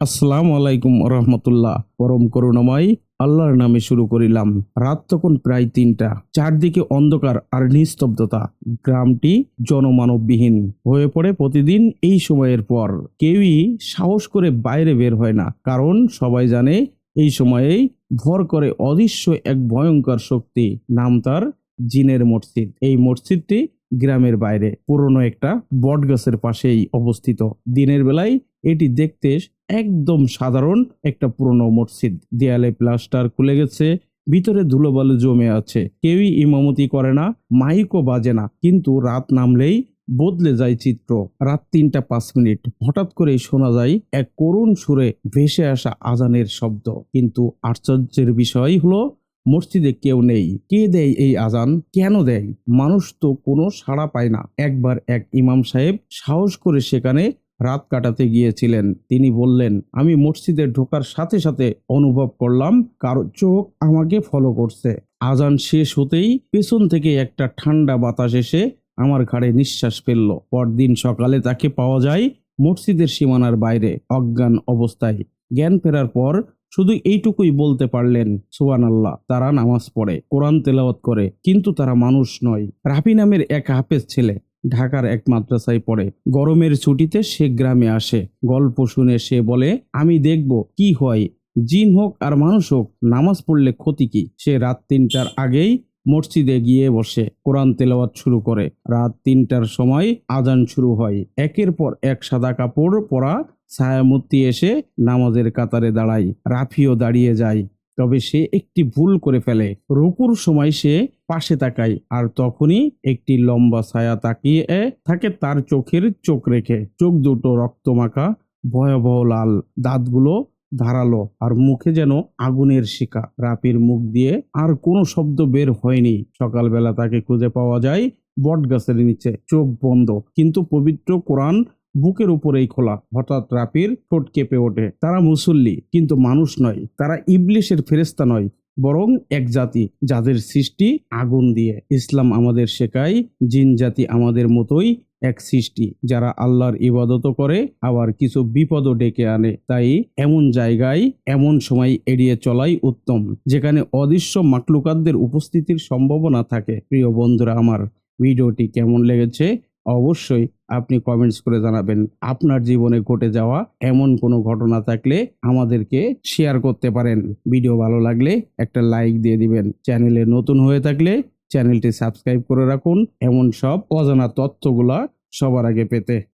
আসসালামু আলাইকুম রহমতুল্লাহ। পরম করুণাময় আল্লাহর নামে শুরু করিলাম। রাত তখন প্রায় তিনটা। চারদিকে অন্ধকার আর নিস্তব্ধতা। গ্রামটি জনমানববিহীন হয়ে পড়ে প্রতিদিন এই সময়ের পর। কেউই সাহস করে বাইরে বের হয় না। কারণ সবাই জানে এই সময়েই ভর করে অদৃশ্য এক ভয়ঙ্কর শক্তি। নাম তার জিনের মসজিদ। এই মসজিদটি গ্রামের বাইরে, পুরনো একটা বটগাছের পাশেই অবস্থিত। দিনের বেলায় এটি দেখতে একদম সাধারণ একটা পুরনো মসজিদ। দেয়ালে প্লাস্টার খুলে গেছে, ভিতরে ধুলোবালু জমে আছে। কেউই ইমামতি করে না, মাইকও বাজে না, কিন্তু রাত নামলেই বদলে যায় চিত্র। রাত তিনটা পাঁচ মিনিট, হঠাৎ করেই শোনা যায় এক করুণ সুরে ভেসে আসা আজানের শব্দ। কিন্তু আশ্চর্যের বিষয় হলো মসজিদে কেউ নেই। কে দেয় এই আজান? কেন দেয়? মানুষ তো কোনো সাড়া পায় না। একবার এক ইমাম সাহেব সাহস করে সেখানে রাত কাটাতে গিয়েছিলেন। তিনি বললেন, আমি মসজিদে ঢোকার সাথে সাথে অনুভব করলাম, কারও চোখ আমাকে ফলো করছে। আজান শেষ হতেই পেছন থেকে একটা ঠান্ডা বাতাস এসে আমার ঘাড়ে নিঃশ্বাস ফেলল। পরদিন সকালে তাকে পাওয়া যায় মসজিদের সীমানার বাইরে, অজ্ঞান অবস্থায়। জ্ঞান ফেরার পর শুধু এইটুকুই বলতে পারলেন সুবান আল্লাহ তারা নামাজ পড়ে, কোরআন তেলাওয়াত করে, কিন্তু তারা মানুষ নয়। রাফি নামের এক হাফেজ ছেলে ঢাকার এক মাদ্রাসায় পড়ে। গরমের ছুটিতে সে গ্রামে আসে। গল্প শুনে সে বলে, আমি দেখব কি হয়। জিন হোক আর মানুষ হোক, নামাজ পড়লে ক্ষতি কি? সে রাত তিনটার আগেই মসজিদে গিয়ে বসে, কোরআন তেলাওয়াত শুরু করে। রাত তিনটার সময় আজান শুরু হয়। একের পর এক সাদা কাপড় পরা ছায়ামূর্তি এসে নামাজের কাতারে দাঁড়ায়, রাফিও দাঁড়িয়ে যায়। তবে সে একটি ভুল করে ফেলে। রুকুর সময় সে পাশে তাকায় আর তখনই একটি লম্বা ছায়া তাকিয়ে থাকে তার চোখের চোখ রেখে। চোখ দুটো রক্তমাখা, ভয়াবহ লাল, দাঁতগুলো ধারালো আর মুখে যেন আগুনের শিকা রাপির মুখ দিয়ে আর কোনো শব্দ বের হয়নি। সকালবেলা তাকে খুঁজে পাওয়া যায় বট গাছের নিচে। চোখ বন্ধ। কিন্তু পবিত্র কোরআন বুকের উপরেই খোলা, হঠাৎ রাপির ঠোঁট কেঁপে ওঠে। তারা মুসল্লি, কিন্তু মানুষ নয়। তারা ইবলিশের ফেরেস্তা নয়, বরং এক জাতি, যাদের সৃষ্টি আগুন দিয়ে। ইসলাম আমাদের শেখায়, জিন জাতি আমাদের মতোই এক সৃষ্টি, যারা আল্লাহর ইবাদত করে, আবার কিছু বিপদও ডেকে আনে। তাই এমন জায়গায়, এমন সময় এড়িয়ে চলাই উত্তম, যেখানে অদৃশ্য মাকলুকাতদের উপস্থিতির সম্ভাবনা থাকে। প্রিয় বন্ধুরা আমার, ভিডিওটি কেমন লেগেছে? অবশ্যই আপনি কমেন্টস করে জানাবেন। আপনার জীবনে ঘটে যাওয়া এমন কোনো ঘটনা থাকলে আমাদেরকে শেয়ার করতে পারেন। ভিডিও ভালো লাগলে একটা লাইক দিয়ে দিবেন। চ্যানেলে নতুন হয়ে থাকলে চ্যানেলটি সাবস্ক্রাইব করে রাখুন। এমন সব অজানা তথ্যগুলা সবার আগে পেতে।